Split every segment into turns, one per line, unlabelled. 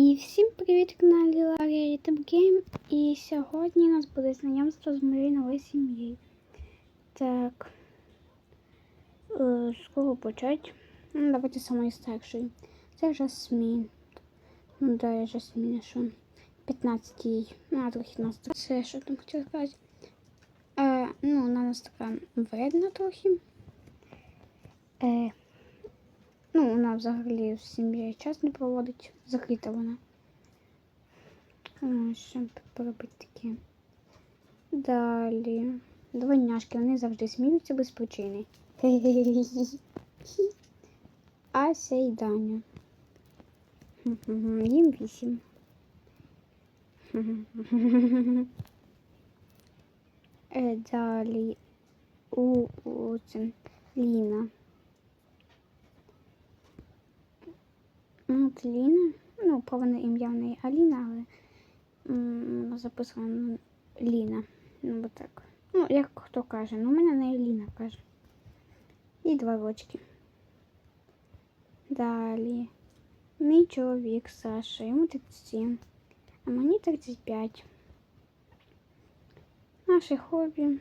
І всім привіт каналі Ларія Гейм. І сьогодні у нас буде знайомство з моєю новою сім'єю. Так. Е, з кого почати? Ну, давайте самої старшої. Це Жасмін. Ну, да, я Жасмін, що 15 їй. Ну, а трохи нас. Це що там хотіла сказати. Е, ну, вона нас така вредна трохи. Е, вона взагалі в сім'ї час не проводить. Закрита вона. Що поробити таке? Далі. Двойняшки, вони завжди сміються без причини. Ася і Даня. Їм вісім. Е, Далі у, у це, Ліна. От Ліна. Ну, повне ім'я в неї Аліна, але м, записано Ліна. Ну, бо так. Ну, як хто каже. Ну, у мене неї Ліна каже. І два рочки. Далі. Мій чоловік Саша, йому 37, а мені 35. Наше хобі.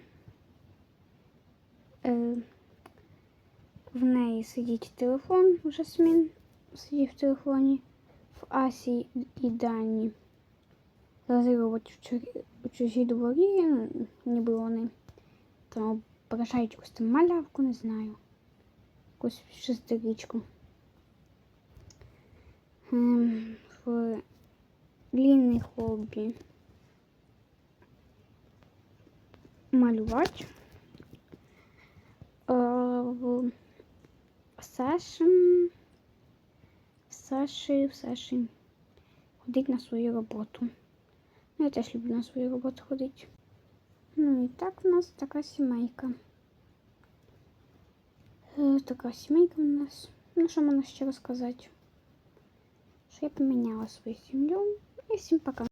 Е, в неї сидить телефон Жасмін сидів в телефоні в Асі і Дані. Розігрувати в, чужі- дворі, ніби вони там ображають якусь там малявку, не знаю. Якусь шестирічку. Ем, в Лінний хобі. Малювати. Е, в. В Саші, в Саші ходить на свою роботу. Ну, я теж люблю на свою роботу ходити. Ну і так у нас така сімейка. Е, Така сімейка у нас. Ну, що можна ще розказати? Що я поміняла свою сім'ю. І всім пока.